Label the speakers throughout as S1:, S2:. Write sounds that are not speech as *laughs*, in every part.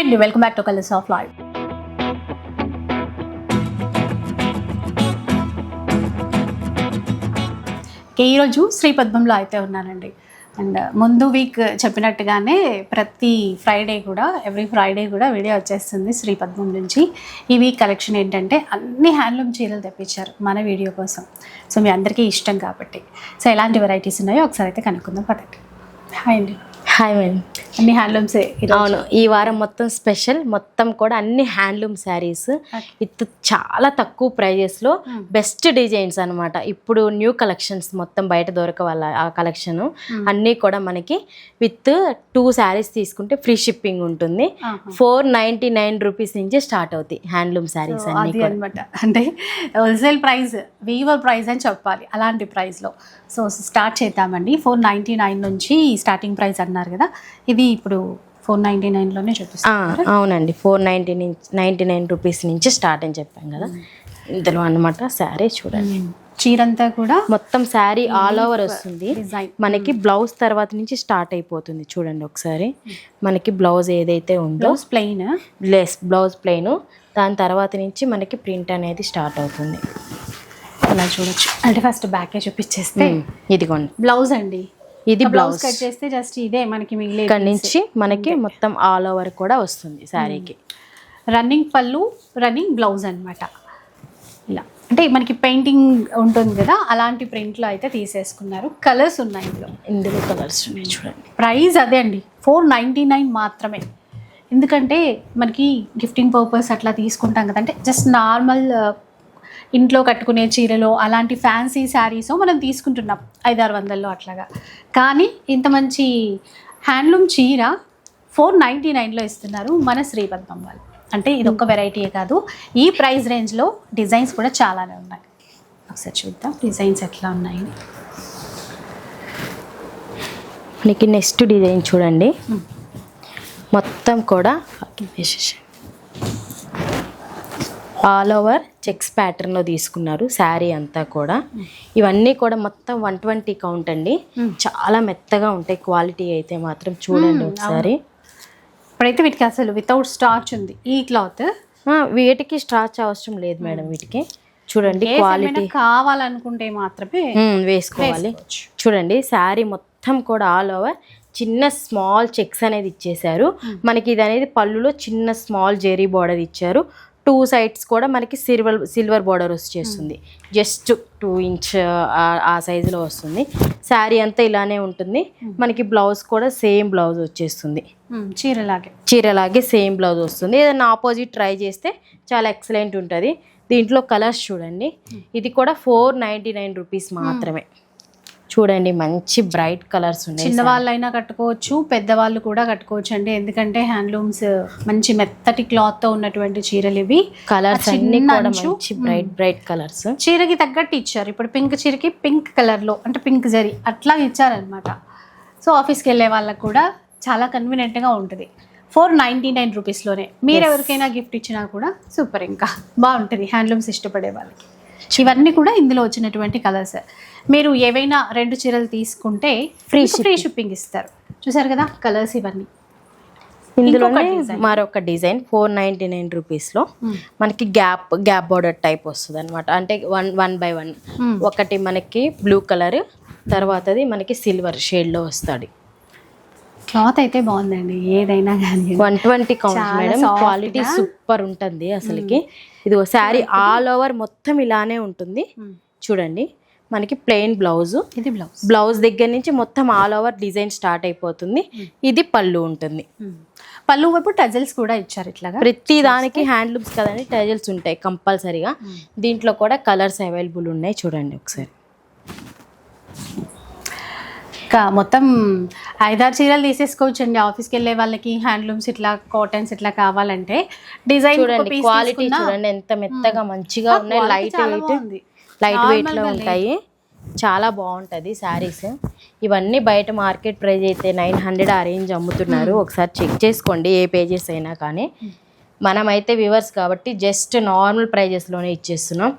S1: Hi అండి welcome back to colours of live ఈరోజు శ్రీపద్మంలో అయితే ఉన్నానండి. అండ్ ముందు వీక్ చెప్పినట్టుగానే ప్రతి ఫ్రైడే కూడా ఎవ్రీ ఫ్రైడే కూడా వీడియో వచ్చేస్తుంది శ్రీపద్మం నుంచి. ఈ వీక్ కలెక్షన్ ఏంటంటే అన్ని హ్యాండ్లూమ్ చీరలు తెప్పించారు మన వీడియో కోసం. సో మీ అందరికీ ఇష్టం కాబట్టి. సో ఎలాంటి వెరైటీస్ ఉన్నాయో ఒకసారి అయితే కనుక్కుందాం పదండి. హాయ్ అండి.
S2: హాయ్ మేడం
S1: అన్ని హ్యాండ్లూమ్సే
S2: అవును ఈ వారం మొత్తం స్పెషల్ మొత్తం కూడా అన్ని హ్యాండ్లూమ్ శారీస్ విత్ చాలా తక్కువ ప్రైజెస్లో బెస్ట్ డిజైన్స్ అన్నమాట. ఇప్పుడు న్యూ కలెక్షన్స్ మొత్తం బయట దొరకవాల ఆ కలెక్షన్ అన్నీ కూడా మనకి విత్ టూ శారీస్ తీసుకుంటే ఫ్రీ షిప్పింగ్ ఉంటుంది. ఫోర్ నైంటీ నైన్ రూపీస్ నుంచి స్టార్ట్ అవుతాయి హ్యాండ్లూమ్ శారీస్ అన్ని
S1: అనమాట అంటే హోల్సేల్ ప్రైస్ వీవర్ ప్రైస్ అని చెప్పాలి అలాంటి ప్రైస్లో సో స్టార్ట్ చేద్దామండి. ఫోర్ నైంటీ నైన్ నుంచి స్టార్టింగ్ ప్రైస్ అన్నారు కదా? ఇది ఇప్పుడు ఫోర్ నైంటీ నైన్లోనే చూపిస్తాం
S2: ఆ, అవునండి. ఫోర్ నైంటీ నుంచి నైంటీ నైన్ రూపీస్ నుంచి స్టార్ట్ అని చెప్పాం కదా. ఇందులో అన్నమాట శారీ చూడండి.
S1: చీరంతా కూడా
S2: మొత్తం శారీ ఆల్ ఓవర్ వస్తుంది. మనకి బ్లౌజ్ తర్వాత నుంచి స్టార్ట్ అయిపోతుంది చూడండి ఒకసారి. మనకి బ్లౌజ్ ఏదైతే ఉందో
S1: blouse plain
S2: less blouse plain దాని తర్వాత నుంచి మనకి ప్రింట్ అనేది స్టార్ట్ అవుతుంది.
S1: అలా చూడొచ్చు. అంటే ఫస్ట్ బ్యాకే చూపించేస్తే
S2: ఇదిగోండి.
S1: బ్లౌజ్ అండి.
S2: ఇది
S1: బ్లౌజ్ కట్ చేస్తే జస్ట్ ఇదే మనకి మిగిలే
S2: ఇక్కడ నుంచి మనకి మొత్తం ఆల్ ఓవర్ కూడా వస్తుంది శారీకి.
S1: రన్నింగ్ పళ్ళు రన్నింగ్ బ్లౌజ్ అన్నమాట. ఇలా. అంటే మనకి పెయింటింగ్ ఉంటుంది కదా అలాంటి ప్రింట్లో అయితే తీసేసుకున్నారు. కలర్స్ ఉన్నాయి ఇందులో.
S2: ఇందులో కలర్స్ ఉన్నాయి చూడండి.
S1: ప్రైస్ అదే అండి. ఫోర్ నైంటీ నైన్ మాత్రమే. ఎందుకంటే మనకి గిఫ్టింగ్ పర్పస్ అట్లా తీసుకుంటాం కదా అంటే జస్ట్ నార్మల్ ఇంట్లో కట్టుకునే చీరలో అలాంటి ఫ్యాన్సీ శారీస్ మనం తీసుకుంటున్నాం ఐదారు వందల్లో అట్లాగా. కానీ ఇంత మంచి హ్యాండ్లూమ్ చీర ఫోర్ నైంటీ నైన్లో ఇస్తున్నారు మన శ్రీపద్మం వాళ్ళు. అంటే ఇది ఒక్క వెరైటీయే కాదు ఈ ప్రైస్ రేంజ్లో డిజైన్స్ కూడా చాలానే ఉన్నాయి. ఒకసారి చూద్దాం డిజైన్స్ ఎట్లా ఉన్నాయి.
S2: మనకి నెక్స్ట్ డిజైన్ చూడండి. మొత్తం కూడా ఆల్ ఓవర్ చెక్స్ ప్యాటర్న్లో తీసుకున్నారు శారీ అంతా కూడా. ఇవన్నీ కూడా మొత్తం వన్ ట్వంటీ కౌంట్ అండి. చాలా మెత్తగా ఉంటాయి క్వాలిటీ అయితే మాత్రం చూడండి ఒకసారి.
S1: ఇప్పుడైతే వీటికి అసలు వితౌట్ స్టార్చ్ ఉంది. ఈ క్లాత్
S2: వీటికి స్టార్చ్ అవసరం లేదు మేడం వీటికి. చూడండి క్వాలిటీ
S1: కావాలనుకుంటే మాత్రమే
S2: వేసుకోవాలి. చూడండి శారీ మొత్తం కూడా ఆల్ ఓవర్ చిన్న స్మాల్ చెక్స్ అనేది ఇచ్చేసారు మనకి ఇది అనేది పళ్ళులో చిన్న స్మాల్ జెరీ బార్డర్ ఇచ్చారు. టూ సైడ్స్ కూడా మనకి సిల్వర్ సిల్వర్ బార్డర్ వచ్చేస్తుంది జస్ట్ టూ ఇంచ్ ఆ సైజులో వస్తుంది. శారీ అంతా ఇలానే ఉంటుంది. మనకి బ్లౌజ్ కూడా సేమ్ బ్లౌజ్ వచ్చేస్తుంది.
S1: చీరలాగే.
S2: చీరలాగే సేమ్ బ్లౌజ్ వస్తుంది. ఏదైనా ఆపోజిట్ ట్రై చేస్తే చాలా ఎక్సలెంట్ ఉంటుంది. దీంట్లో కలర్స్ చూడండి. ఇది కూడా ఫోర్ నైంటీ నైన్ రూపీస్ మాత్రమే. చూడండి మంచి బ్రైట్ కలర్స్ ఉన్నాయి
S1: చిన్న వాళ్ళైనా కట్టుకోవచ్చు పెద్దవాళ్ళు కూడా కట్టుకోవచ్చు అండి. ఎందుకంటే హ్యాండ్లూమ్స్ మంచి మెత్తటి క్లాత్తో ఉన్నటువంటి చీరలు ఇవి.
S2: కలర్స్ అన్ని మంచి బ్రైట్ బ్రైట్ కలర్స్.
S1: చీరకి తగ్గట్టు ఇచ్చారు. ఇప్పుడు పింక్ చీరకి పింక్ కలర్లో అంటే పింక్ జరీ అట్లా ఇచ్చారనమాట సో ఆఫీస్కి వెళ్ళే వాళ్ళకి కూడా చాలా కన్వీనియంట్గా ఉంటుంది. ఫోర్ నైంటీ నైన్ రూపీస్లోనే. మీరు ఎవరికైనా గిఫ్ట్ ఇచ్చినా కూడా సూపర్ ఇంకా. బాగుంటుంది హ్యాండ్లూమ్స్ ఇష్టపడే వాళ్ళకి. ఇవన్నీ కూడా ఇందులో వచ్చినటువంటి కలర్స్ మీరు ఏవైనా రెండు చీరలు తీసుకుంటే ఫ్రీ ఫ్రీ షిప్పింగ్ ఇస్తారు. చూసారు కదా కలర్స్ ఇవన్నీ.
S2: ఇందులోనే మరొక డిజైన్ ఫోర్ నైంటీ నైన్ రూపీస్లో మనకి గ్యాప్ గ్యాప్ బార్డర్ టైప్ వస్తుంది అనమాట అంటే one one by one.
S1: Hmm.
S2: ఒకటి మనకి బ్లూ కలర్ తర్వాతది మనకి సిల్వర్ షేడ్లో వస్తుంది.
S1: క్లాత్ అయితే బాగుందండి ఏదైనా కానీ.
S2: One twenty count madam. Quality. Super ఉంటుంది అసలుకి. ఇది శారీ ఆల్ ఓవర్ మొత్తం ఇలానే ఉంటుంది. చూడండి మనకి ప్లెయిన్ బ్లౌజ్
S1: ఇది బ్లౌజ్
S2: బ్లౌజ్ దగ్గర నుంచి మొత్తం ఆల్ ఓవర్ డిజైన్ స్టార్ట్ అయిపోతుంది. ఇది పళ్ళు ఉంటుంది.
S1: పళ్ళు వైపు టజల్స్ కూడా ఇచ్చారు ఇట్లాగా?
S2: ప్రతి దానికి హ్యాండ్లూమ్స్ కదండి టైజల్స్ ఉంటాయి కంపల్సరీగా. దీంట్లో కూడా కలర్స్ అవైలబుల్ ఉన్నాయి చూడండి ఒకసారి.
S1: ఇంకా మొత్తం ఐదారు చీరలు తీసేసుకోవచ్చు అండి ఆఫీస్కి వెళ్ళే వాళ్ళకి హ్యాండ్లూమ్స్ ఇట్లా కాటన్స్ ఇట్లా కావాలంటే డిజైన్
S2: చూడండి క్వాలిటీ చూడండి ఎంత మెత్తగా మంచిగా ఉన్నాయి లైట్ వెయిట్ లైట్ వెయిట్లో ఉంటాయి. చాలా బాగుంటది శారీస్. ఇవన్నీ బయట మార్కెట్ ప్రైస్ అయితే నైన్ హండ్రెడ్ ఆ రేంజ్ అమ్ముతున్నారు. ఒకసారి చెక్ చేసుకోండి ఏ పేజెస్ అయినా కానీ. మనమైతే వివర్స్ కాబట్టి జస్ట్ నార్మల్ ప్రైజెస్లోనే ఇచ్చేస్తున్నాం.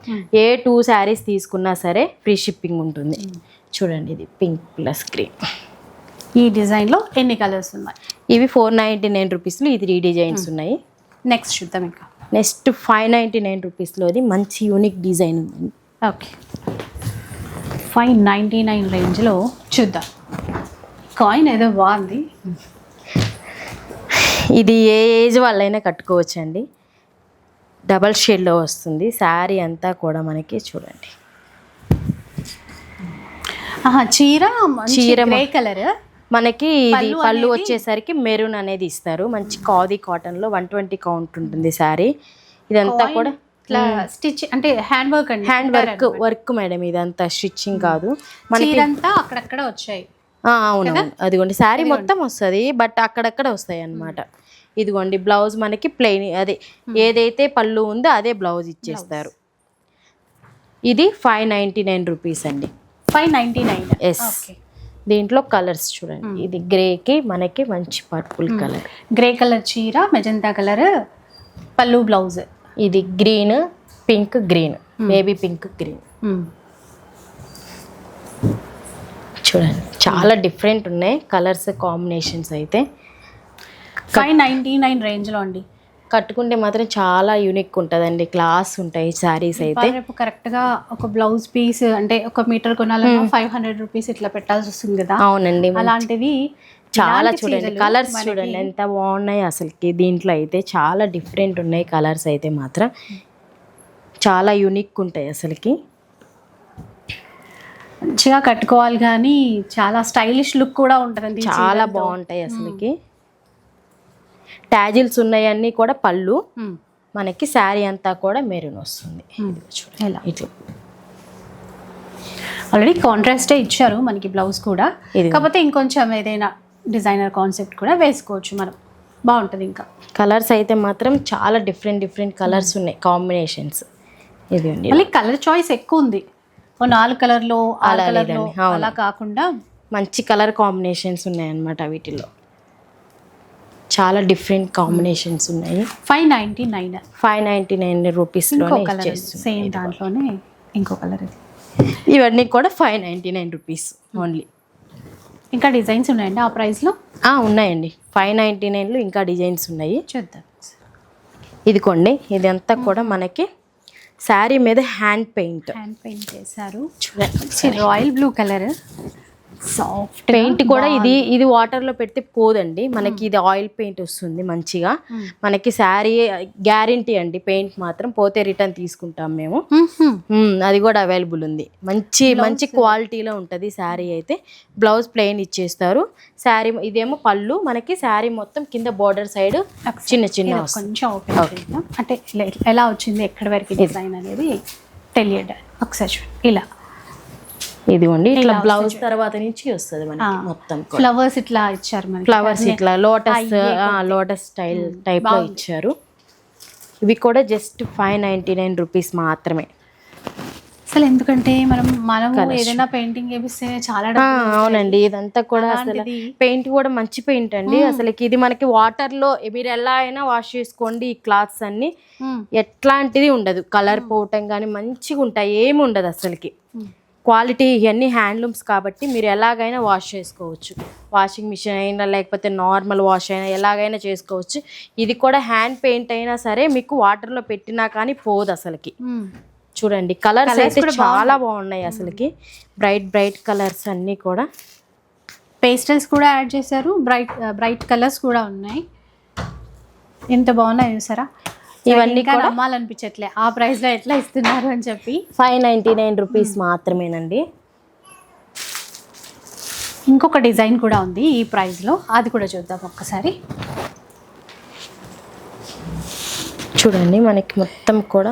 S2: ఏ టూ శారీస్ తీసుకున్నా సరే ఫ్రీ షిప్పింగ్ ఉంటుంది. చూడండి ఇది పింక్ ప్లస్ గ్రీన్.
S1: ఈ డిజైన్లో ఎన్ని కలర్స్ ఉన్నాయి?
S2: ఇవి ఫోర్ నైంటీ నైన్ రూపీస్లో ఈ త్రీ డిజైన్స్ ఉన్నాయి.
S1: నెక్స్ట్ చూద్దాం ఇంకా.
S2: నెక్స్ట్ ఫైవ్ నైంటీ నైన్ రూపీస్లోది మంచి యూనిక్ డిజైన్ ఉందండి.
S1: ఓకే ఫైవ్ నైంటీ నైన్ రేంజ్లో చూద్దాం. కాయిన్ ఏదో బాగుంది.
S2: ఇది ఏ ఏజ్ వాళ్ళైనా కట్టుకోవచ్చు అండి డబల్ షేడ్లో వస్తుంది. శారీ అంతా కూడా మనకి చూడండి.
S1: చీర చీర గ్రే కలర్.
S2: మనకి ఇది
S1: పళ్ళు
S2: వచ్చేసరికి మెరూన్ అనేది ఇస్తారు. మంచి కాది కాటన్లో వన్ ట్వంటీ కౌంట్ ఉంటుంది శారీ. ఇదంతా కూడా
S1: స్టిచ్ అంటే హ్యాండ్ వర్క్ అండి
S2: హ్యాండ్ వర్క్ వర్క్ మేడం ఇదంతా స్టిచ్చింగ్ కాదు. మనకి
S1: అంతా అక్కడక్కడ వచ్చాయి.
S2: ఆ, అవునవును. అదిగోండి శారీ మొత్తం వస్తుంది బట్ అక్కడక్కడ వస్తాయి అన్నమాట ఇదిగోండి బ్లౌజ్ మనకి ప్లెయిన్ అదే ఏదైతే పళ్ళు ఉందో అదే బ్లౌజ్ ఇచ్చేస్తారు. ఇది ఫైవ్ నైంటీ నైన్ రూపీస్ అండి.
S1: Five ninety nine.
S2: ఎస్ దీంట్లో కలర్స్ చూడండి. ఇది గ్రేకి మనకి మంచి పర్పుల్ కలర్.
S1: గ్రే కలర్ చీర మెజంతా కలర్ పళ్ళు బ్లౌజ్.
S2: ఇది green pink green. Baby pink green. చూడండి. చాలా డిఫరెంట్ ఉన్నాయి కలర్స్ కాంబినేషన్స్ అయితే.
S1: ఫైవ్ నైంటీ నైన్ రేంజ్లో అండి.
S2: కట్టుకుంటే మాత్రం చాలా యూనిక్ ఉంటుందండి. క్లాస్ ఉంటాయి శారీస్ అయితే.
S1: రేపు కరెక్ట్గా ఒక బ్లౌజ్ పీస్ అంటే ఒక మీటర్ కొనాలన్నా ఫైవ్ హండ్రెడ్ రూపీస్ ఇట్లా పెట్టాల్సి వస్తుంది కదా.
S2: అవునండి
S1: అలాంటివి
S2: చాలా చూడండి కలర్స్ చూడండి ఎంత బాగున్నాయి అసలుకి. దీంట్లో అయితే చాలా డిఫరెంట్ ఉన్నాయి కలర్స్ అయితే మాత్రం. చాలా యూనిక్ ఉంటాయి అసలుకి.
S1: మంచిగా కట్టుకోవాలి కానీ చాలా స్టైలిష్ లుక్ కూడా ఉంటుంది
S2: చాలా బాగుంటాయి అసలుకి. ట్యాజిల్స్ ఉన్నాయన్నీ కూడా పళ్ళు. మనకి శారీ అంతా కూడా మెరూన్ వస్తుంది.
S1: ఇలా
S2: ఇట్లా
S1: ఆల్రెడీ కాంట్రాస్టే ఇచ్చారు మనకి బ్లౌజ్ కూడా. కాకపోతే ఇంకొంచెం ఏదైనా డిజైనర్ కాన్సెప్ట్ కూడా వేసుకోవచ్చు మనం. బాగుంటుంది ఇంకా.
S2: కలర్స్ అయితే మాత్రం చాలా డిఫరెంట్ డిఫరెంట్ కలర్స్ ఉన్నాయి కాంబినేషన్స్ ఇది
S1: మళ్ళీ కలర్ చాయిస్ ఎక్కువ ఉంది. ఓ నాలుగు కలర్లో
S2: అలా
S1: కలర్లో. అలా కాకుండా
S2: మంచి కలర్ కాంబినేషన్స్ ఉన్నాయన్నమాట వీటిలో. చాలా డిఫరెంట్ కాంబినేషన్స్ ఉన్నాయి.
S1: Five ninety nine
S2: five ninety nine ఇచ్చేస్తుంది
S1: సేమ్ దాంట్లోనే ఇంకో కలర్ ఇది.
S2: ఇవన్నీ కూడా five ninety nine rupees only
S1: ఇంకా డిజైన్స్ ఉన్నాయండి ఆ ప్రైస్లో
S2: ఉన్నాయండి. ఫైవ్ నైంటీ నైన్లో ఇంకా డిజైన్స్ ఉన్నాయి.
S1: చూద్దాం.
S2: ఇదిగోండి ఇదంతా కూడా మనకి శారీ మీద హ్యాండ్ పెయింట్
S1: హ్యాండ్ పెయింట్ చేశారు.
S2: చూడండి
S1: royal blue colour soft
S2: paint కూడా ఇది ఇది వాటర్లో పెడితే పోదండి. మనకి ఇది ఆయిల్ పెయింట్ వస్తుంది మంచిగా. మనకి శారీ గ్యారంటీ అండి పెయింట్ మాత్రం. పోతే రిటర్న్ తీసుకుంటాం మేము. మ్మ్, అది కూడా అవైలబుల్ ఉంది. మంచి మంచి క్వాలిటీలో ఉంటుంది శారీ అయితే. బ్లౌజ్ ప్లెయిన్ ఇచ్చేస్తారు. శారీ ఇదేమో పళ్ళు. మనకి శారీ మొత్తం కింద బోర్డర్ సైడ్ చిన్న చిన్న
S1: కొంచెం అంటే ఎలా వచ్చింది ఎక్కడి వరకు డిజైన్ అనేది తెలియదు. ఒకసారి ఇలా.
S2: ఇదిగోండి ఇట్లా బ్లౌజ్ తర్వాత నుంచి వస్తుంది మనకి మొత్తం
S1: ఫ్లవర్స్ ఇట్లా ఇచ్చారు మనకి.
S2: ఫ్లవర్స్ ఇట్లా లోటస్ లోటస్ స్టైల్ టైప్లో ఇచ్చారు. ఇవి కూడా just five ninety nine rupees మాత్రమే.
S1: అసలు ఎందుకంటే మనం మనం ఏదైనా పెయింటింగ్ చేపిస్తే చాలా
S2: అవునండి ఇదంతా కూడా అసలు. పెయింట్ కూడా మంచి పెయింట్ అండి. అసలుకి ఇది మనకి వాటర్లో మీరు ఎలా అయినా వాష్ చేసుకోండి ఈ క్లాత్స్ అన్ని. ఎట్లాంటిది ఉండదు. కలర్ పోవటం కానీ మంచిగా ఉంటాయి ఏమి ఉండదు అసలుకి. క్వాలిటీ ఇవన్నీ హ్యాండ్లూమ్స్ కాబట్టి మీరు ఎలాగైనా వాష్ చేసుకోవచ్చు. వాషింగ్ మిషన్ అయినా లేకపోతే నార్మల్ వాష్ అయినా ఎలాగైనా చేసుకోవచ్చు. ఇది కూడా హ్యాండ్ పెయింట్ అయినా సరే మీకు వాటర్లో పెట్టినా కానీ పోదు అసలుకి. చూడండి కలర్స్ అయితే చాలా బాగున్నాయి అసలుకి. బ్రైట్ బ్రైట్ కలర్స్ అన్నీ కూడా.
S1: పేస్టల్స్ కూడా యాడ్ చేశారు. బ్రైట్ బ్రైట్ కలర్స్ కూడా ఉన్నాయి. ఎంత బాగున్నాయి చూసారా?
S2: ఇవన్నీ
S1: ఇంకా నమ్మాలనిపించట్లే. ఆ ప్రైస్లో ఎట్లా ఇస్తున్నారు అని చెప్పి.
S2: ఫైవ్ నైంటీ నైన్ రూపీస్ మాత్రమేనండి.
S1: ఇంకొక డిజైన్ కూడా ఉంది ఈ ప్రైస్లో అది కూడా చూద్దాం ఒక్కసారి.
S2: చూడండి మనకి మొత్తం కూడా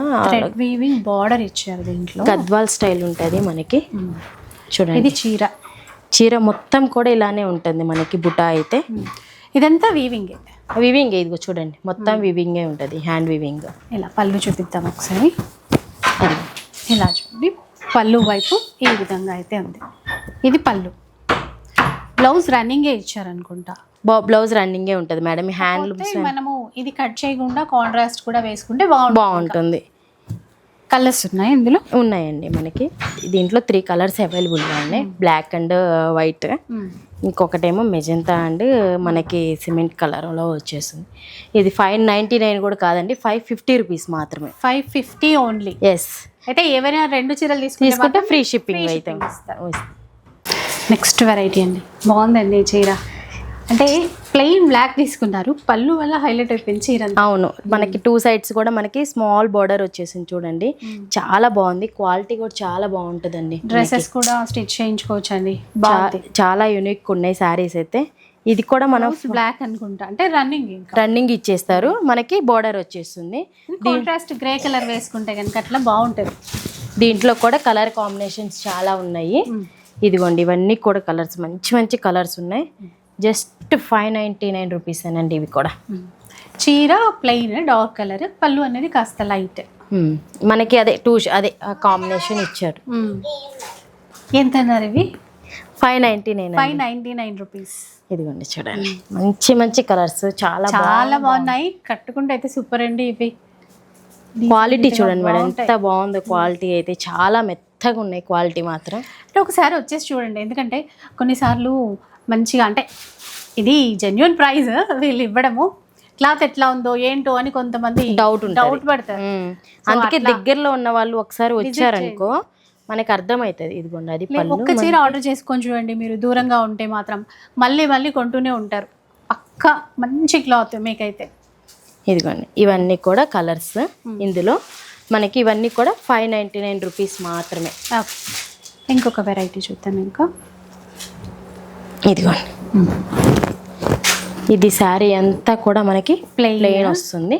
S1: వీవింగ్ బార్డర్ ఇచ్చారు దీంట్లో.
S2: గద్వాల్ స్టైల్ ఉంటుంది మనకి. చూడండి.
S1: ఇది చీర.
S2: చీర మొత్తం కూడా ఇలానే ఉంటుంది మనకి బుటా అయితే.
S1: ఇదంతా వీవింగ్
S2: వివింగ్ ఇదిగో చూడండి. మొత్తం వివింగే ఉంటుంది హ్యాండ్ వివింగ్
S1: ఇలా పళ్ళు చూపిద్దాం ఒకసారి. ఇలా చూడండి. పళ్ళు వైపు ఈ విధంగా అయితే ఉంది. ఇది పళ్ళు. బ్లౌజ్ రన్నింగే ఇచ్చారనుకుంటా.
S2: బ్లౌజ్ రన్నింగే ఉంటుంది మేడం హ్యాండ్లూమ్స్
S1: కాకపోతే మనము ఇది కట్ చేయకుండా కాంట్రాస్ట్ కూడా వేసుకుంటే బాగుంటుంది.
S2: బాగుంటుంది.
S1: కలర్స్ ఉన్నాయి ఇందులో?
S2: ఉన్నాయండి మనకి. దీంట్లో త్రీ కలర్స్ అవైలబుల్గా ఉన్నాయి. బ్లాక్ అండ్ వైట్ ఇంకొకటేమో మెజంతా అండ్ మనకి సిమెంట్ కలర్లో వచ్చేసింది. ఇది ఫైవ్ నైంటీ నైన్ కూడా కాదండి ఫైవ్ ఫిఫ్టీ రూపీస్ మాత్రమే.
S1: Five fifty only?
S2: ఎస్
S1: అయితే ఏవైనా రెండు చీరలు తీసుకుంటే
S2: ఫ్రీ షిప్పింగ్ అయితే.
S1: నెక్స్ట్ వెరైటీ అండి. బాగుందండి చీర. అంటే ప్లెయిన్ బ్లాక్ తీసుకున్నారు. పళ్ళు వల్ల హైలైట్ అయిపోయింది చీర.
S2: అవును. మనకి టూ సైడ్స్ కూడా మనకి స్మాల్ బార్డర్ వచ్చేసింది చూడండి. చాలా బాగుంది. క్వాలిటీ కూడా చాలా బాగుంటుందండి
S1: డ్రెస్సెస్ కూడా స్టిచ్ చేయించుకోవచ్చు అండి
S2: చాలా యూనిక్ ఉన్నాయి శారీస్ అయితే. ఇది కూడా మనం
S1: బ్లాక్ అనుకుంటా. అంటే రన్నింగ్
S2: రన్నింగ్ ఇచ్చేస్తారు. మనకి బార్డర్ వచ్చేస్తుంది.
S1: కాంట్రాస్ట్ గ్రే కలర్ వేసుకుంటే కనుక అట్లా బాగుంటుంది.
S2: దీంట్లో కూడా కలర్ కాంబినేషన్స్ చాలా ఉన్నాయి. ఇదిగోండి ఇవన్నీ కూడా కలర్స్ మంచి మంచి కలర్స్ ఉన్నాయి. Just five ninety nine rupees అండి ఇవి కూడా.
S1: చీర ప్లెయిన్ డార్క్ కలర్ పళ్ళు అనేది కాస్త లైట్.
S2: మనకి అదే టూ అదే కాంబినేషన్ ఇచ్చారు.
S1: ఎంత అన్నారు ఇవి?
S2: Five ninety nine
S1: five ninety nine rupees.
S2: ఇదిగోండి చూడండి. మంచి మంచి కలర్స్ చాలా
S1: చాలా బాగున్నాయి. కట్టుకుంటే అయితే సూపర్ అండి ఇవి.
S2: క్వాలిటీ చూడండి మేడం ఎంత బాగుందో క్వాలిటీ అయితే చాలా మెత్తగా ఉన్నాయి క్వాలిటీ మాత్రం.
S1: అంటే ఒకసారి వచ్చేసి చూడండి. ఎందుకంటే కొన్నిసార్లు మంచిగా అంటే ఇది జెన్యున్ ప్రైస్ వీళ్ళు ఇవ్వడము. క్లాత్ ఎట్లా ఉందో ఏంటో అని కొంతమంది
S2: డౌట్
S1: డౌట్ పడతారు.
S2: అందుకే దగ్గరలో ఉన్న వాళ్ళు ఒకసారి వచ్చారనుకో మనకి అర్థమవుతుంది. ఇదిగోండి అది
S1: ఒక్క చీర ఆర్డర్ చేసుకొని చూడండి మీరు దూరంగా ఉంటే మాత్రం. మళ్ళీ మళ్ళీ కొంటూనే ఉంటారు. పక్క మంచి క్లాత్ మీకైతే.
S2: ఇదిగోండి ఇవన్నీ కూడా కలర్స్ ఇందులో మనకి ఇవన్నీ కూడా ఫైవ్ నైంటీ నైన్ రూపీస్ మాత్రమే.
S1: ఇంకొక వెరైటీ చూద్దాం ఇంకా.
S2: ఇదిగోండి ఇది శారీ అంతా కూడా మనకి. ప్లెయిన్ వస్తుంది.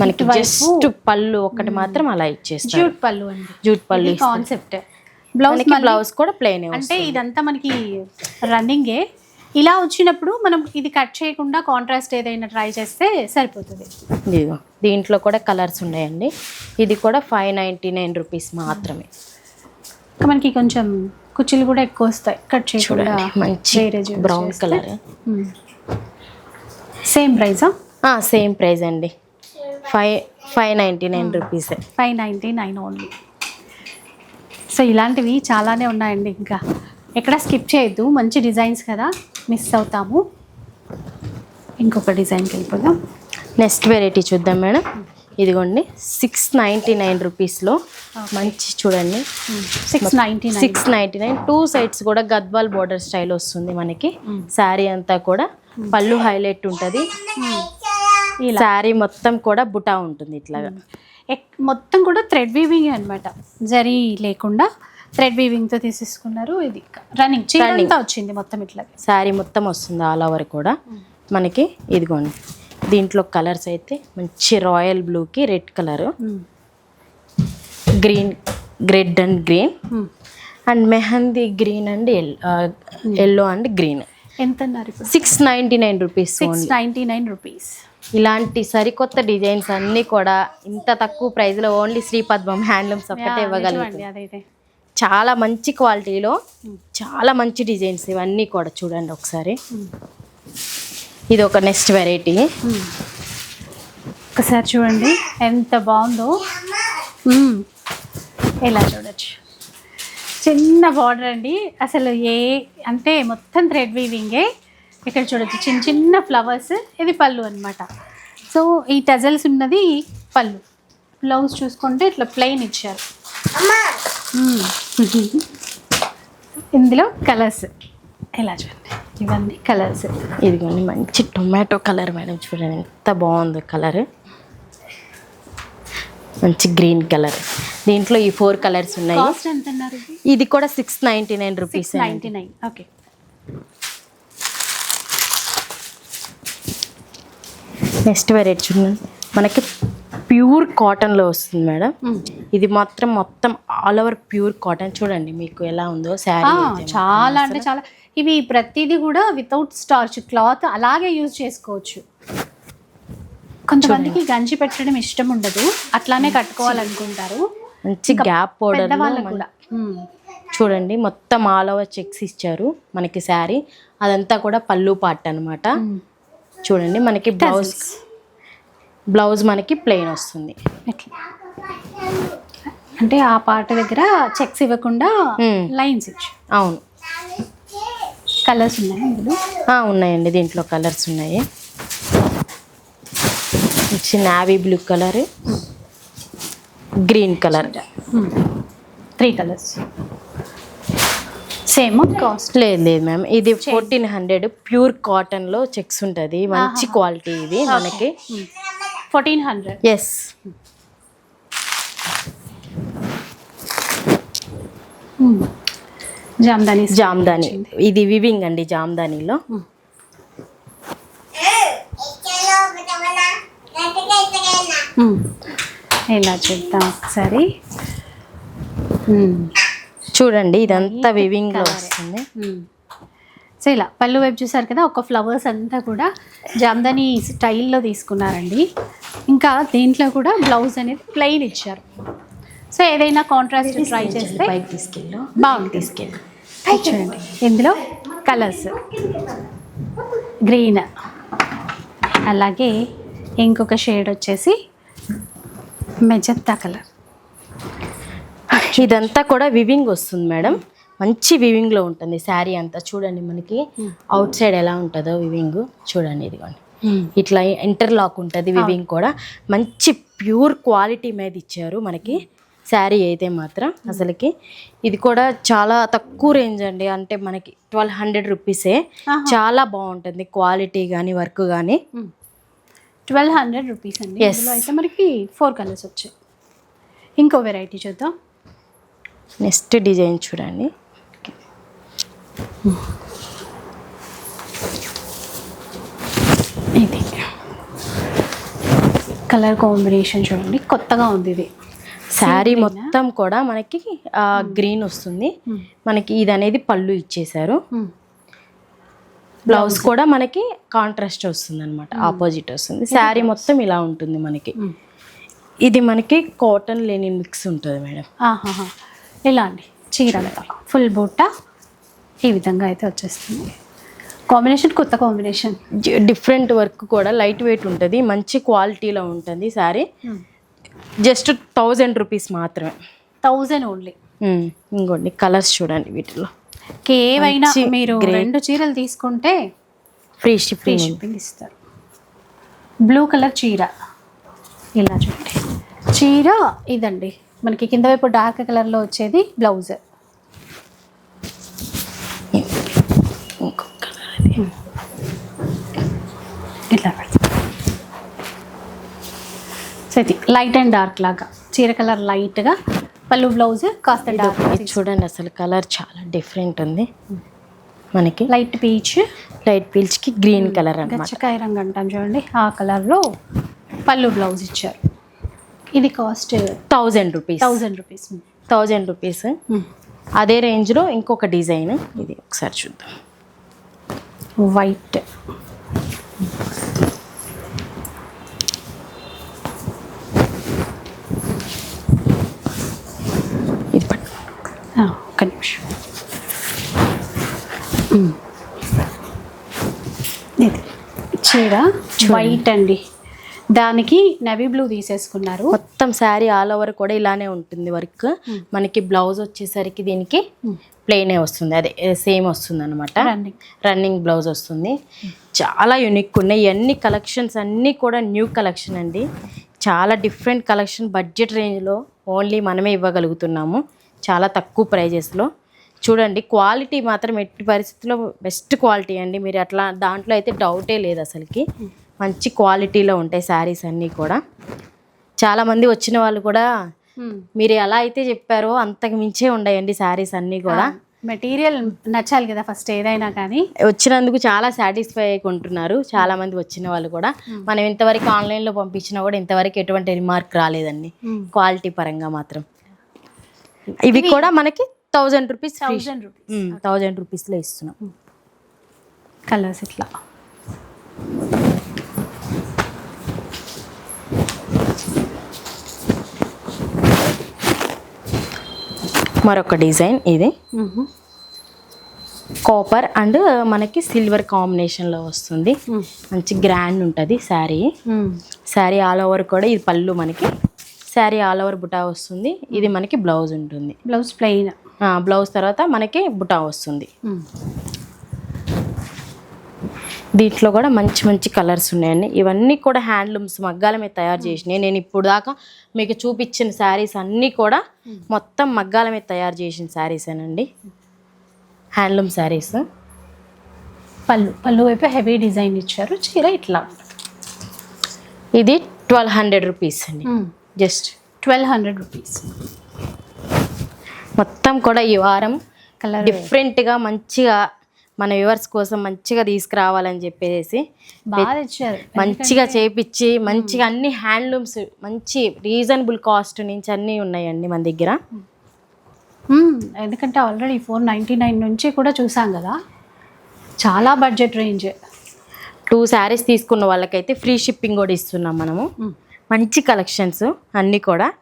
S2: మనకి జస్ట్ పళ్ళు ఒకటి మాత్రం అలా ఇచ్చేస్తారు.
S1: జూట్ పళ్ళు అండి.
S2: జూట్ పళ్ళు
S1: కాన్సెప్ట్ బ్లౌజ్
S2: బ్లౌజ్ కూడా ప్లెయిన్
S1: అంటే ఇదంతా మనకి రన్నింగే ఇలా వచ్చినప్పుడు మనం ఇది కట్ చేయకుండా కాంట్రాస్ట్ ఏదైనా ట్రై చేస్తే సరిపోతుంది.
S2: ఇదిగో. దీంట్లో కూడా కలర్స్ ఉన్నాయండి. ఇది కూడా ఫైవ్ నైంటీ నైన్ రూపీస్ మాత్రమే.
S1: ఇంకా మనకి కొంచెం కుర్చీలు కూడా ఎక్కువ వస్తాయి. కట్ చేయకుండా
S2: మంచి బ్రౌన్. కలర్
S1: సేమ్ ప్రైజా
S2: సేమ్ ప్రైస్ అండి. Five five ninety nine rupees
S1: five ninety nine only so ఇలాంటివి చాలానే ఉన్నాయండి ఇంకా. ఎక్కడ స్కిప్ చేయొద్దు. మంచి డిజైన్స్ కదా. మిస్ అవుతాము. ఇంకొక డిజైన్కి వెళ్ళిపోదాం.
S2: నెక్స్ట్ వెరైటీ చూద్దాం మేడం ఇదిగోండి సిక్స్ నైంటీ నైన్ రూపీస్లో మంచి చూడండి.
S1: Six ninety nine
S2: six ninety nine two sides కూడా గద్వాల్ బోర్డర్ స్టైల్ వస్తుంది మనకి. శారీ అంతా కూడా పళ్ళు హైలైట్ ఉంటుంది. శారీ మొత్తం కూడా బుటా ఉంటుంది ఇట్లాగా.
S1: మొత్తం కూడా థ్రెడ్ వీవింగ్ అనమాట జరీ లేకుండా థ్రెడ్ వీవింగ్తో తీసేసుకున్నారు. ఇది రన్నింగ్ అంతా వచ్చింది మొత్తం ఇట్లా
S2: శారీ మొత్తం వస్తుంది ఆల్ ఓవర్ కూడా. మనకి ఇదిగోండి. దీంట్లో కలర్స్ అయితే మంచి రాయల్ బ్లూకి red colour. Green red and green. And mehndi green and yellow and green.
S1: ఎంత అన్నారు
S2: six ninety nine rupees
S1: six ninety nine rupees
S2: ఇలాంటి సరికొత్త డిజైన్స్ అన్నీ కూడా ఇంత తక్కువ ప్రైస్లో ఓన్లీ శ్రీ పద్మం హ్యాండ్లూమ్స్ ఒక్కటే ఇవ్వగలుగుతుంది.
S1: అదైతే.
S2: చాలా మంచి క్వాలిటీలో చాలా మంచి డిజైన్స్ ఇవన్నీ కూడా చూడండి ఒకసారి. ఇది ఒక నెక్స్ట్ వెరైటీ.
S1: ఒకసారి చూడండి. ఎంత బాగుందో. ఇలా చూడొచ్చు. చిన్న బార్డర్ అండి. అసలు ఏ అంటే మొత్తం థ్రెడ్ వీవింగే. ఇక్కడ చూడొచ్చు. చిన్న చిన్న ఫ్లవర్స్. ఇది పళ్ళు అన్నమాట. సో ఈ టజల్స్ ఉన్నది పళ్ళు. బ్లౌజ్ చూసుకుంటే ఇట్లా ప్లెయిన్ ఇచ్చారు. ఇందులో కలర్స్. ఇలా చూడండి? ఇవన్నీ కలర్స్
S2: ఇదిగోండి మంచి టొమాటో కలర్ మేడం చూడండి ఎంత బాగుంది కలర్ మంచి గ్రీన్ కలర్ దీంట్లో ఈ ఫోర్ కలర్స్ ఉన్నాయి.
S1: ఇది?
S2: కూడా six ninety nine rupees
S1: ninety nine okay
S2: next variety చూడండి. మనకి ప్యూర్ కాటన్లో వస్తుంది మేడం. ఇది మాత్రం మొత్తం ఆల్ ఓవర్ ప్యూర్ కాటన్. చూడండి మీకు ఎలా ఉందో శారీ
S1: చాలా అంటే చాలా. ఇవి ప్రతిదీ కూడా వితౌట్ స్టార్చ్ క్లాత్ అలాగే యూజ్ చేసుకోవచ్చు. కొంతమందికి గంజి పెట్టడం ఇష్టం ఉండదు. అట్లానే కట్టుకోవాలనుకుంటారు.
S2: మంచి గ్యాప్ పౌడర్
S1: కూడా.
S2: చూడండి మొత్తం ఆల్ ఓవర్ చెక్స్ ఇచ్చారు మనకి శారీ. అదంతా కూడా పళ్ళు పాట్ అన్నమాట. చూడండి మనకి బ్లౌజ్ బ్లౌజ్ మనకి ప్లెయిన్ వస్తుంది.
S1: అంటే ఆ పాట దగ్గర చెక్స్ ఇవ్వకుండా. లైన్స్ ఇచ్చు.
S2: అవును.
S1: కలర్స్ ఉన్నాయి ఇందులో?
S2: ఉన్నాయండి. దీంట్లో కలర్స్ ఉన్నాయి. వచ్చి navy blue colour green colour.
S1: Three colours. Same cost.
S2: లేదు లేదు మ్యామ్. ఇది ఫోర్టీన్ హండ్రెడ్ ప్యూర్ కాటన్లో చెక్స్ ఉంటుంది. మంచి క్వాలిటీ ఇది మనకి.
S1: Fourteen hundred.
S2: Yes
S1: jamdani
S2: jamdani. ఇది వివింగ్ అండి జామ్దానిలో.
S1: ఇలా చూద్దాం ఒకసారి.
S2: చూడండి ఇదంతా వివింగ్ వస్తుంది.
S1: సో ఇలా పళ్ళు వైపు చూసారు కదా ఒక ఫ్లవర్స్ అంతా కూడా జామ్దాని స్టైల్లో తీసుకున్నారండి. ఇంకా దీంట్లో కూడా బ్లౌజ్ అనేది ప్లెయిన్ ఇచ్చారు. సో ఏదైనా కాంట్రాస్ట్ ట్రై చేస్తే
S2: తీసుకెళ్ళు.
S1: బాగుంది తీసుకెళ్ళి. చూడండి. ఇందులో కలర్స్ గ్రీన్ అలాగే ఇంకొక షేడ్ వచ్చేసి మెజంతా కలర్
S2: ఇదంతా కూడా వివింగ్ వస్తుంది మేడం. మంచి వివింగ్లో ఉంటుంది శారీ అంతా. చూడండి మనకి అవుట్ సైడ్ ఎలా ఉంటుందో వివింగ్ చూడండి ఇదిగోండి. ఇట్లా ఇంటర్లాక్ ఉంటుంది వివింగ్ కూడా. మంచి ప్యూర్ క్వాలిటీ మీద ఇచ్చారు మనకి. శారీ అయితే మాత్రం అసలుకి. ఇది కూడా చాలా తక్కువ రేంజ్ అండి. అంటే మనకి ట్వెల్వ్ హండ్రెడ్ రూపీసే చాలా బాగుంటుంది క్వాలిటీ కానీ వర్క్ కానీ
S1: ట్వెల్వ్ హండ్రెడ్ రూపీస్ అండి. అయితే మనకి ఫోర్ కలర్స్ వచ్చాయి. ఇంకో వెరైటీ చూద్దాం.
S2: నెక్స్ట్ డిజైన్ చూడండి.
S1: కలర్ కాంబినేషన్ చూడండి కొత్తగా ఉంది ఇది.
S2: శారీ మొత్తం కూడా మనకి గ్రీన్ వస్తుంది. మనకి ఇది అనేది పళ్ళు ఇచ్చేసారు బ్లౌజ్ కూడా మనకి కాంట్రాస్ట్ వస్తుంది అనమాట ఆపోజిట్ వస్తుంది. శారీ మొత్తం ఇలా ఉంటుంది మనకి. ఇది మనకి కాటన్ లేని మిక్స్ ఉంటుంది మేడం.
S1: ఇలా అండి? చీరలుగా ఫుల్ బుట్ట ఈ విధంగా అయితే వచ్చేస్తుంది. కాంబినేషన్ కొత్త కాంబినేషన్.
S2: డిఫరెంట్ వర్క్ కూడా లైట్ వెయిట్ ఉంటుంది మంచి క్వాలిటీలో ఉంటుంది శారీ జస్ట్ థౌజండ్ రూపీస్ మాత్రమే.
S1: Thousand only.
S2: ఉమ్, ఇంకోండి కలర్స్ చూడండి వీటిలో.
S1: ఏవైనా మీరు. రెండు చీరలు తీసుకుంటే
S2: ఫ్రీ
S1: ఫ్రీ
S2: షిప్పింగ్
S1: షిప్పింగ్ ఇస్తారు. బ్లూ కలర్ చీర. ఇలా చూడండి. చీర ఇదండి. మనకి కింద వైపు డార్క్ కలర్లో వచ్చేది బ్లౌజ్
S2: ఇంకో కలర్ అది
S1: ఇట్లా పెడతాం సో ఇది లైట్ అండ్ డార్క్ లాగా. చీర కలర్ లైట్గా పళ్ళు బ్లౌజ్ కాస్త డార్క్
S2: చూడండి అసలు కలర్ చాలా డిఫరెంట్ ఉంది. మనకి
S1: లైట్ పీచ్
S2: లైట్ పీల్చ్కి గ్రీన్ కలర్
S1: గచ్చకాయ రంగు అంటాం చూడండి. ఆ కలర్లో పళ్ళు బ్లౌజ్ ఇచ్చారు. ఇది cost
S2: thousand rupees
S1: thousand rupees
S2: thousand rupees అదే రేంజ్లో ఇంకొక డిజైన్ ఇది ఒకసారి చూద్దాం.
S1: వైట్
S2: ఇది పట్టు
S1: ఒక్క నిమిషం మ్మ్. ఇది చీర వైట్ అండి. దానికి నవీ బ్లూ తీసేసుకున్నారు.
S2: మొత్తం శారీ ఆల్ ఓవర్ కూడా ఇలానే ఉంటుంది వర్క్. మనకి బ్లౌజ్ వచ్చేసరికి దీనికి ప్లెయినే వస్తుంది. అదే సేమ్ వస్తుంది అనమాట. రన్నింగ్ బ్లౌజ్ వస్తుంది. చాలా యూనిక్ ఉన్నాయి. ఇవన్నీ కలెక్షన్స్ అన్నీ కూడా న్యూ కలెక్షన్ అండి. చాలా డిఫరెంట్ కలెక్షన్ బడ్జెట్ రేంజ్లో ఓన్లీ మనమే ఇవ్వగలుగుతున్నాము. చాలా తక్కువ ప్రైజెస్లో చూడండి క్వాలిటీ మాత్రం ఎట్టి పరిస్థితుల్లో బెస్ట్ క్వాలిటీ అండి. మీరు అట్లా దాంట్లో అయితే డౌటే లేదు అసలుకి. మంచి క్వాలిటీలో ఉంటాయి శారీస్ అన్నీ కూడా. చాలామంది వచ్చిన వాళ్ళు కూడా. మీరు ఎలా అయితే చెప్పారో అంతకు మించే ఉన్నాయండి శారీస్ అన్నీ కూడా.
S1: మెటీరియల్ నచ్చాలి కదా ఫస్ట్ ఏదైనా కానీ.
S2: వచ్చినందుకు చాలా సాటిస్ఫై అయి చాలా మంది వచ్చిన వాళ్ళు కూడా. మనం ఇంతవరకు ఆన్లైన్లో పంపించినా కూడా ఇంతవరకు ఎటువంటి రిమార్క్ రాలేదండి. క్వాలిటీ పరంగా మాత్రం. ఇవి కూడా మనకి thousand rupees
S1: thousand rupees.
S2: Thousand రూపీస్లో ఇస్తున్నాం.
S1: కలర్స్ ఇట్లా.
S2: మరొక డిజైన్ ఇది. కాపర్ అండ్ మనకి సిల్వర్ కాంబినేషన్లో వస్తుంది. మంచి గ్రాండ్ ఉంటుంది శారీ. శారీ ఆల్ ఓవర్ కూడా ఇది పళ్ళు మనకి. శారీ ఆల్ ఓవర్ బుటా వస్తుంది. ఇది మనకి బ్లౌజ్ ఉంటుంది.
S1: Blouse plain.
S2: బ్లౌజ్ తర్వాత మనకి బుటా వస్తుంది. దీంట్లో కూడా మంచి మంచి కలర్స్ ఉన్నాయండి. ఇవన్నీ కూడా హ్యాండ్లూమ్స్ మగ్గాల మీద తయారు చేసినాయి నేను ఇప్పుడు దాకా మీకు చూపించిన శారీస్ అన్నీ కూడా మొత్తం మగ్గాల మీద తయారు చేసిన శారీసేనండి హ్యాండ్లూమ్ శారీస్.
S1: పళ్ళు పళ్ళు వైపు హెవీ డిజైన్ ఇచ్చారు. చీర ఇట్లా.
S2: ఇది ట్వెల్వ్ హండ్రెడ్ రూపీస్ అండి. Just
S1: twelve hundred rupees.
S2: మొత్తం కూడా ఈ వారం
S1: కలర్
S2: డిఫరెంట్గా మంచిగా మన వ్యూవర్స్ కోసం మంచిగా తీసుకురావాలని చెప్పేసి. మంచిగా చేపించి మంచిగా అన్ని హ్యాండ్లూమ్స్ మంచి రీజనబుల్ కాస్ట్ నుంచి అన్నీ ఉన్నాయండి మన దగ్గర.
S1: మ్మ్. ఎందుకంటే ఆల్రెడీ ఫోర్ నైంటీ నైన్ నుంచి కూడా చూసాం కదా. చాలా బడ్జెట్ రేంజ్
S2: టూ శారీస్ తీసుకున్న వాళ్ళకైతే ఫ్రీ షిప్పింగ్ కూడా ఇస్తున్నాం మనము. మంచి కలెక్షన్స్ అన్నీ కూడా.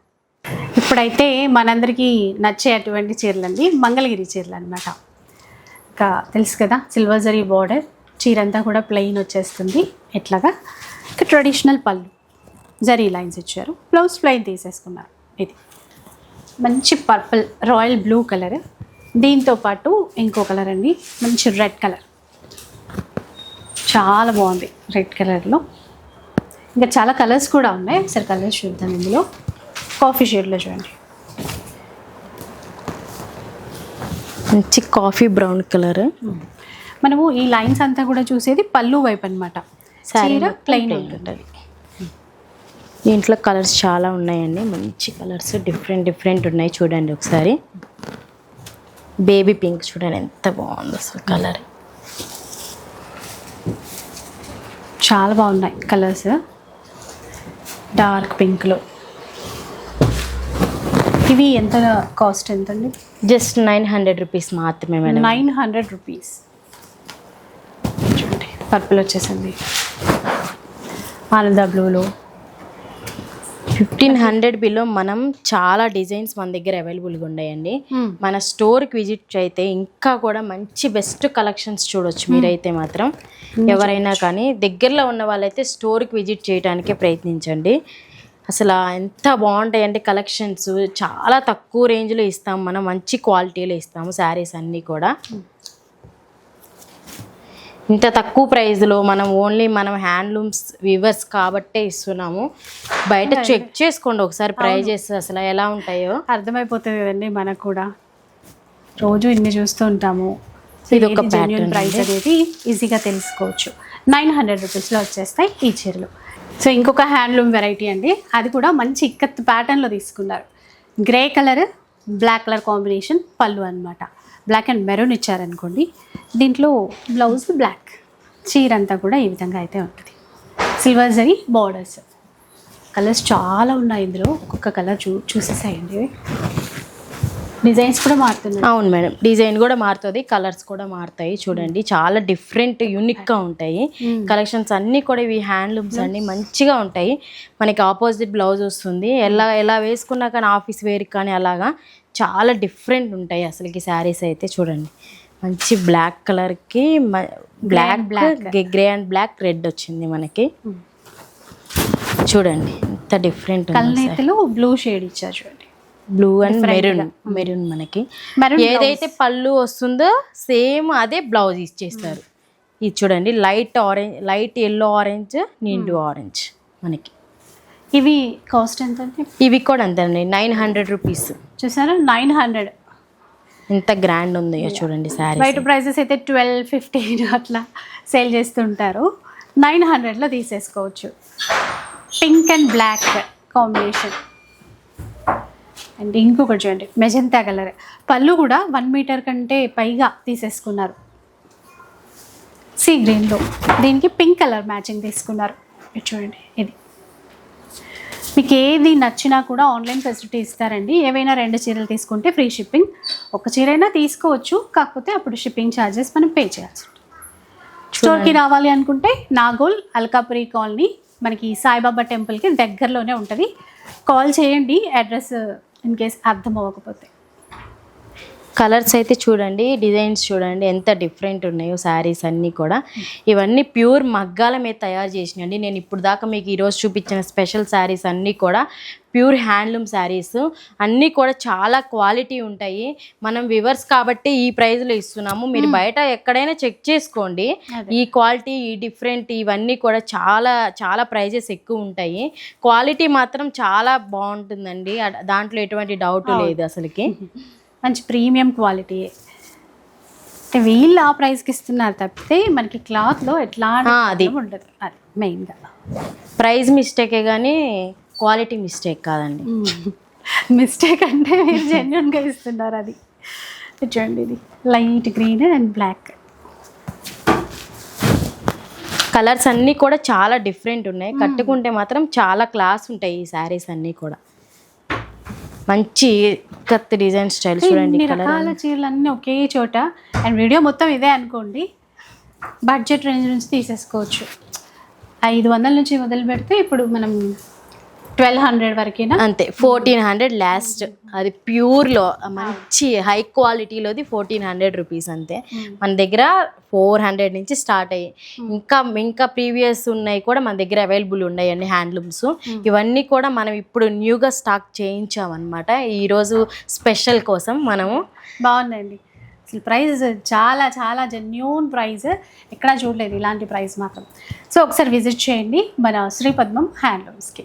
S1: ఇప్పుడైతే మనందరికీ నచ్చేటువంటి చీరలండి చీరలు అండి మంగళగిరి చీరలు అనమాట ఇంకా తెలుసు కదా సిల్వర్ జరీ బార్డర్ చీర అంతా కూడా ప్లెయిన్ వచ్చేస్తుంది. ఎట్లాగా? ఇంకా ట్రెడిషనల్ పళ్ళు జరీ లైన్స్ ఇచ్చారు. బ్లౌజ్ ప్లెయిన్ తీసేసుకున్నారు. ఇది మంచి పర్పుల్ రాయల్ బ్లూ కలర్. దీంతో పాటు ఇంకో కలర్ అండి మంచి రెడ్ కలర్. చాలా బాగుంది రెడ్ కలర్లో. ఇంకా చాలా కలర్స్ కూడా ఉన్నాయి. ఒకసారి కలర్స్ చూద్దాం ఇందులో. కాఫీ షేడ్లో చూడండి.
S2: మంచి కాఫీ బ్రౌన్ కలర్.
S1: మనము ఈ లైన్స్ అంతా కూడా చూసేది పళ్ళు వైపు అనమాట చీర ప్లెయిన్ ఉంటుంది.
S2: దీంట్లో కలర్స్ చాలా ఉన్నాయండి. మంచి కలర్స్ డిఫరెంట్ డిఫరెంట్ ఉన్నాయి చూడండి ఒకసారి. బేబీ పింక్ చూడండి ఎంత బాగుంది అసలు కలర్.
S1: చాలా బాగున్నాయి కలర్స్. డార్క్ పింక్లో. ఇవి ఎంత కాస్ట్ ఎంత అండి
S2: జస్ట్ నైన్ హండ్రెడ్ రూపీస్ మాత్రమే మేడం.
S1: Nine hundred rupees. చూడండి పర్పుల్ వచ్చేసింది. ఆనంద బ్లూలో.
S2: ఫిఫ్టీన్ హండ్రెడ్ బిలో మనం చాలా డిజైన్స్ మన దగ్గర అవైలబుల్గా ఉన్నాయండి. మన స్టోర్కి విజిట్ అయితే ఇంకా కూడా మంచి బెస్ట్ కలెక్షన్స్ చూడొచ్చు మీరైతే మాత్రం. ఎవరైనా కానీ దగ్గరలో ఉన్న వాళ్ళైతే స్టోర్కి విజిట్ చేయడానికే ప్రయత్నించండి. అసలు ఎంత బాగుంటాయంటే కలెక్షన్స్. చాలా తక్కువ రేంజ్లో ఇస్తాం మనం మంచి క్వాలిటీలో ఇస్తాము శారీస్ అన్నీ కూడా. ఇంత తక్కువ ప్రైస్లో మనం ఓన్లీ మనం హ్యాండ్లూమ్స్ వివర్స్ కాబట్టే ఇస్తున్నాము. బయట చెక్ చేసుకోండి ఒకసారి ప్రైజెస్ అసలు ఎలా ఉంటాయో.
S1: అర్థమైపోతుంది కదండి మనకు కూడా. రోజు ఇన్ని చూస్తూ ఉంటాము.
S2: ఇది ఒక
S1: ప్రైస్ అనేది ఈజీగా తెలుసుకోవచ్చు. నైన్ హండ్రెడ్ రూపీస్లో వచ్చేస్తాయి ఈ చీరలు. సో ఇంకొక హ్యాండ్లూమ్ వెరైటీ అండి. అది కూడా మంచి ఇక్కత్ ప్యాటర్న్లో తీసుకున్నారు. Grey colour black colour combination పళ్ళు అన్నమాట. బ్లాక్ అండ్ మెరూన్ ఇచ్చారనుకోండి దీంట్లో బ్లౌజ్ బ్లాక్ చీర అంతా కూడా ఈ విధంగా అయితే ఉంటుంది. సిల్వర్ జరీ బార్డర్స్ కలర్స్ చాలా ఉన్నాయి ఇందులో. ఒక్కొక్క కలర్ చూ చూసేసాయండి. డిజైన్స్ కూడా మారుతున్నాయి.
S2: అవును మేడం. డిజైన్ కూడా మారుతుంది కలర్స్ కూడా మారుతాయి. చూడండి చాలా డిఫరెంట్ యూనిక్గా ఉంటాయి. కలెక్షన్స్ అన్నీ కూడా ఇవి హ్యాండ్లూమ్స్ అన్ని మంచిగా ఉంటాయి. మనకి ఆపోజిట్ బ్లౌజ్ వస్తుంది. ఎలా ఎలా వేసుకున్నా కానీ ఆఫీస్ వేర్ కానీ అలాగా చాలా డిఫరెంట్ ఉంటాయి అసలుకి శారీస్ అయితే చూడండి. మంచి బ్లాక్ కలర్కి black black grey and black red వచ్చింది మనకి. చూడండి ఎంత డిఫరెంట్
S1: కల్నేతలో బ్లూ షేడ్ ఇచ్చారు చూడండి.
S2: బ్లూ అండ్ మెరూన్ మెరూన్ మనకి. ఏదైతే పళ్ళు వస్తుందో సేమ్ అదే బ్లౌజ్ ఇచ్చేస్తారు. ఇది చూడండి light orange light yellow orange నిండు ఆరెంజ్ మనకి.
S1: ఇవి కాస్ట్ ఎంత
S2: ఇవి కూడా అంతేనండి నైన్ హండ్రెడ్ రూపీస్.
S1: చూసారా? Nine hundred.
S2: ఎంత గ్రాండ్ ఉందో చూడండి శారీ
S1: బయట ప్రైజెస్ అయితే ట్వెల్వ్ ఫిఫ్టీన్ అట్లా సేల్ చేస్తుంటారు. నైన్ హండ్రెడ్లో తీసేసుకోవచ్చు. Pink and black combination and ఇంకొకటి చూడండి మెజంతా కలర్. పళ్ళు కూడా వన్ మీటర్ కంటే పైగా తీసేసుకున్నారు. సీ గ్రీన్లో దీనికి పింక్ కలర్ మ్యాచింగ్ తీసుకున్నారు. చూడండి ఇది. మీకు ఏది నచ్చినా కూడా ఆన్లైన్ ఫెసిలిటీ ఇస్తారండి. ఏవైనా రెండు చీరలు తీసుకుంటే ఫ్రీ షిప్పింగ్ ఒక చీరైనా తీసుకోవచ్చు. కాకపోతే అప్పుడు షిప్పింగ్ ఛార్జెస్ మనం పే చేయాల్సి ఉంటుంది. స్టోర్కి రావాలి అనుకుంటే నాగోల్ అల్కాపురి కాలనీ మనకి సాయిబాబా టెంపుల్కి దగ్గరలోనే ఉంటుంది. కాల్ చేయండి. అడ్రస్ ఇన్ కేస్ అర్థం అవ్వకపోతే.
S2: కలర్స్ అయితే చూడండి డిజైన్స్ చూడండి ఎంత డిఫరెంట్ ఉన్నాయో శారీస్ అన్నీ కూడా. ఇవన్నీ ప్యూర్ మగ్గాల మీద తయారు చేసినండి నేను ఇప్పుడు దాకా మీకు ఈరోజు చూపించిన స్పెషల్ శారీస్ అన్నీ కూడా ప్యూర్ హ్యాండ్లూమ్ శారీస్. అన్నీ కూడా చాలా క్వాలిటీ ఉంటాయి. మనం వివర్స్ కాబట్టి ఈ ప్రైస్లో ఇస్తున్నాము. మీరు బయట ఎక్కడైనా చెక్ చేసుకోండి. ఈ క్వాలిటీ ఈ డిఫరెంట్ ఇవన్నీ కూడా చాలా చాలా ప్రైజెస్ ఎక్కువ ఉంటాయి. క్వాలిటీ మాత్రం చాలా బాగుంటుందండి. దాంట్లో ఎటువంటి డౌట్ లేదు అసలుకి. *laughs*
S1: మంచి ప్రీమియం క్వాలిటీ. అంటే వీళ్ళు ఆ ప్రైస్కి ఇస్తున్నారు తప్పితే మనకి క్లాత్లో ఎట్లాంటి
S2: ఆ, అది.
S1: ఉండదు. అది మెయిన్గా.
S2: ప్రైస్ మిస్టేకే కానీ క్వాలిటీ మిస్టేక్ కాదండి. *laughs*
S1: మిస్టేక్ అంటే మీరు జెన్యున్గా ఇస్తున్నారు అది. చూడండి ఇది. Light green and black.
S2: Colours అన్నీ కూడా చాలా డిఫరెంట్ ఉన్నాయి. కట్టుకుంటే మాత్రం చాలా క్లాస్ ఉంటాయి ఈ శారీస్ అన్నీ కూడా. మంచి కత్తి డిజైన్ స్టైల్ చూడండి
S1: రకాల చీరలు అన్నీ ఒకే చోట అండ్ వీడియో మొత్తం ఇదే అనుకోండి. బడ్జెట్ రేంజ్ నుంచి తీసేసుకోవచ్చు. ఐదు వందల నుంచి మొదలు పెడితే ఇప్పుడు మనం ట్వెల్వ్ హండ్రెడ్ వరకేనా?
S2: అంతే ఫోర్టీన్ హండ్రెడ్ లాస్ట్ అది ప్యూర్లో మంచి హై క్వాలిటీలోది ఫోర్టీన్ హండ్రెడ్ రూపీస్ అంతే. మన దగ్గర ఫోర్ హండ్రెడ్ నుంచి స్టార్ట్ అయ్యాయి. ఇంకా ఇంకా ప్రీవియస్ ఉన్నాయి కూడా మన దగ్గర అవైలబుల్ ఉన్నాయండి హ్యాండ్లూమ్స్ ఇవన్నీ కూడా మనం ఇప్పుడు న్యూగా స్టాక్ చేయించామన్నమాట. ఈరోజు స్పెషల్ కోసం మనము
S1: బాగుందండి. అసలు ప్రైస్ చాలా చాలా జెన్యూన్ ప్రైస్ ఎక్కడా చూడలేదు ఇలాంటి ప్రైస్ మాత్రం. సో ఒకసారి విజిట్ చేయండి మన శ్రీపద్మం హ్యాండ్లూమ్స్కి